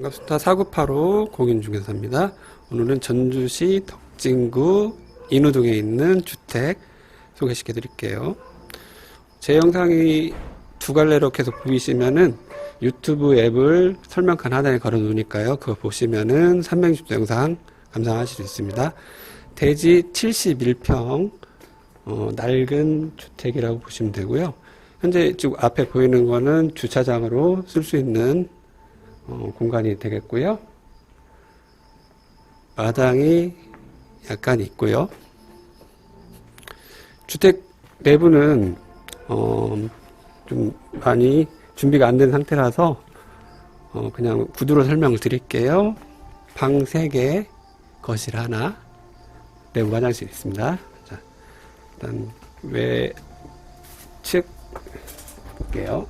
반갑습니다. 4985 공인중개사입니다. 오늘은 전주시 덕진구 인우동에 있는 주택 소개시켜 드릴게요. 제 영상이 두 갈래로 계속 보이시면은 유튜브 앱을 설명칸 하단에 걸어 놓으니까요. 그거 보시면은 360도 영상 감상하실 수 있습니다. 대지 71평 어, 낡은 주택이라고 보시면 되고요. 현재 쭉 앞에 보이는 거는 주차장으로 쓸 수 있는 어, 공간이 되겠고요. 마당이 약간 있고요. 주택 내부는 어, 좀 많이 준비가 안 된 상태라서 어, 그냥 구두로 설명을 드릴게요. 방 3개, 거실 하나, 내부 화장실 있습니다. 자, 일단 외측 볼게요.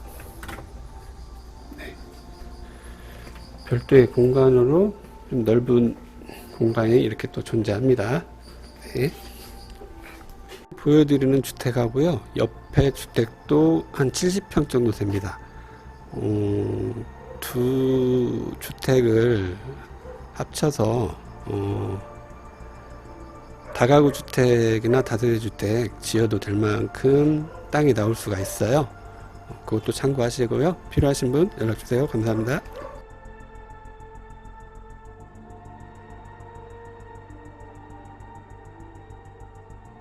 별도의 공간으로 좀 넓은 공간이 이렇게 또 존재합니다. 네. 보여드리는 주택하고요. 옆에 주택도 한 70평 정도 됩니다. 어, 두 주택을 합쳐서 어, 다가구 주택이나 다세대 주택 지어도 될 만큼 땅이 나올 수가 있어요. 어, 그것도 참고하시고요. 필요하신 분 연락 주세요. 감사합니다.